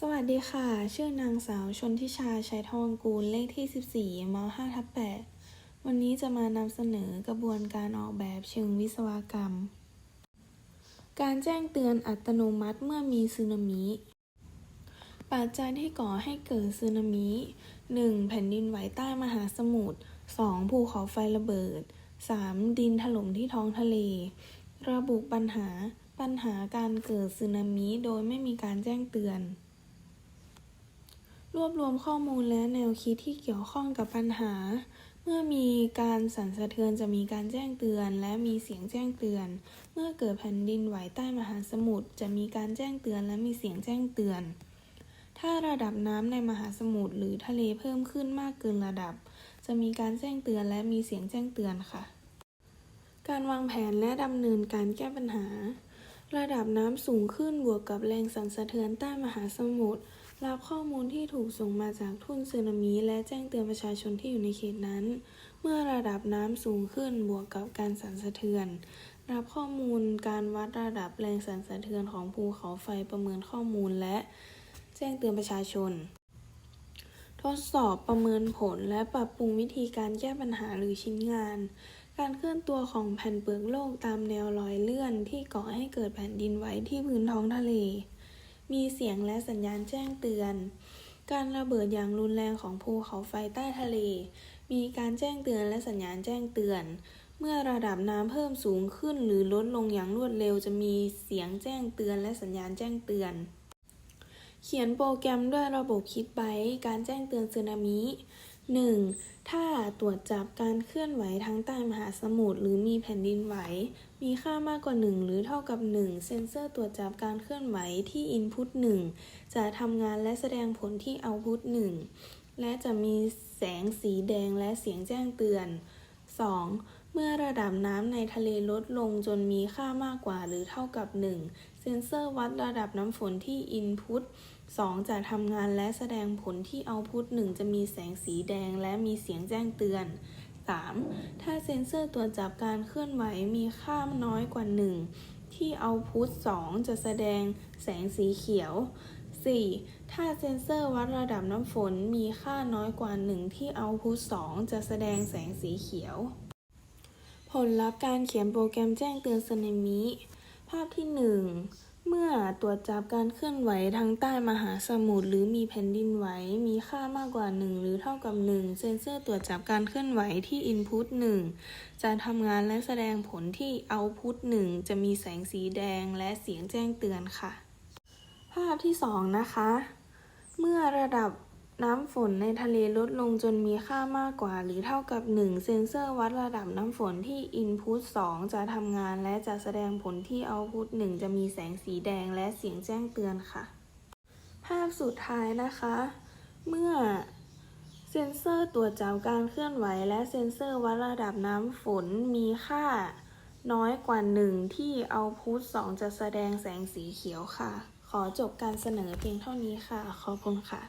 สวัสดีค่ะ ชื่อนางสาวชนทิชาชัยทองกูล เลขที่ 14ม5ทับ8วันนี้จะมานำเสนอกระบวนการออกแบบเชิงวิศวกรรม การแจ้งเตือนอัตโนมัติเมื่อมีสึนามิ ปัจจัยที่ก่อให้เกิดสึนามิ 1. แผ่นดินไหวใต้มหาสมุทร 2. ภูเขาไฟระเบิด 3. ดินถล่มที่ท้องทะเล ระบุปัญหา ปัญหาการเกิดสึนามิโดยไม่มีการแจ้งเตือน รวบรวมข้อมูลและแนวคิดที่เกี่ยวข้องกับปัญหา เมื่อมีการสั่นสะเทือนจะมีการแจ้งเตือน และมีเสียงแจ้งเตือน เมื่อเกิดแผ่นดินไหวใต้มหาสมุทรจะมีการแจ้งเตือนและมีเสียงแจ้งเตือน ถ้าระดับน้ำในมหาสมุทรหรือทะเลเพิ่มขึ้นมากเกินระดับ จะมีการแจ้งเตือนและมีเสียงแจ้งเตือนค่ะ การวางแผนและดำเนินการแก้ปัญหา ระดับน้ำสูงขึ้นบวกกับแรงสั่นสะเทือนใต้มหาสมุทรรับข้อมูลที่ถูกส่งมาจากทุ่นสึนามิและแจ้งเตือนประชาชนที่อยู่ในเขตนั้น เมื่อระดับน้ำสูงขึ้นบวกกับการสั่นสะเทือน รับข้อมูลการวัดระดับแรงสั่นสะเทือนของภูเขาไฟประเมินข้อมูลและ แจ้งเตือนประชาชน ทดสอบประเมินผลและปรับปรุงวิธีการแก้ปัญหาหรือชิ้นงาน การเคลื่อนตัวของแผ่นเปลือกโลกตามแนวรอยเลื่อนที่ก่อให้เกิดแผ่นดินไหวที่พื้นท้องทะเล มีเสียงและสัญญาณแจ้งเตือน การระเบิดอย่างรุนแรงของภูเขาไฟใต้ทะเล มีการแจ้งเตือนและสัญญาณแจ้งเตือน เมื่อระดับน้ำเพิ่มสูงขึ้นหรือลดลงอย่างรวดเร็วจะมีเสียงแจ้งเตือนและสัญญาณแจ้งเตือน เขียนโปรแกรมด้วยระบบคิดไบการแจ้งเตือนสึนามิ 1. ถ้าตรวจจับการเคลื่อนไหวทางใต้มหาสมุทรหรือมีแผ่นดินไหว มีค่ามากกว่า 1 หรือเท่ากับ 1 เซ็นเซอร์ตรวจจับการเคลื่อนไหวที่ Input 1 จะทำงานและแสดงผลที่ Output 1 และจะมีแสงสีแดงและเสียงแจ้งเตือน 2. เมื่อระดับน้ำในทะเลลดลงจนมีค่ามากกว่าหรือเท่ากับ 1 เซ็นเซอร์วัดระดับน้ำฝนที่ Input 2 จะทำงานและแสดงผลที่ Output 1 จะมีแสงสีแดงและมีเสียงแจ้งเตือน 3. ถ้าเซ็นเซอร์ตรวจจับการเคลื่อนไหวมีค่าน้อยกว่า 1 ที่เอาพุทสองจะแสดงแสงสีเขียว 4. ถ้าเซ็นเซอร์วัดระดับน้ำฝนมีค่าน้อยกว่า 1 ที่เอาพุทสองจะแสดงแสงสีเขียว ผลลัพธ์การเขียนโปรแกรมแจ้งเตือนสึนามิ ภาพที่ 1 เมื่อตรวจจับการเคลื่อนไหวทางใต้มหาสมุทรหรือมีแผ่นดินไหว มีค่ามากกว่า 1 หรือเท่ากับ 1 เซ็นเซอร์ตรวจจับการเคลื่อนไหวที่ Input 1 จะทำงานและแสดงผลที่ Output 1 จะมีแสงสีแดงและเสียงแจ้งเตือนค่ะ ภาพที่ 2 นะคะ เมื่อระดับ น้ำฝนในทะเลลดลงจนมีค่ามากกว่า หรือเท่ากับ 1 เซ็นเซอร์วัดระดับน้ำฝนที่ Input 2 จะทำงานและจะแสดงผลที่ Output 1 จะมีแสงสีแดงและเสียงแจ้งเตือนค่ะ ภาพสุดท้ายนะคะ เมื่อเซ็นเซอร์ตรวจจับการเคลื่อนไหว และเซ็นเซอร์วัดระดับน้ำฝนมีค่าน้อยกว่า 1 ที่ Output 2 จะแสดงแสงสีเขียวค่ะ ขอจบการเสนอเพียงเท่านี้ค่ะ ขอบคุณค่ะ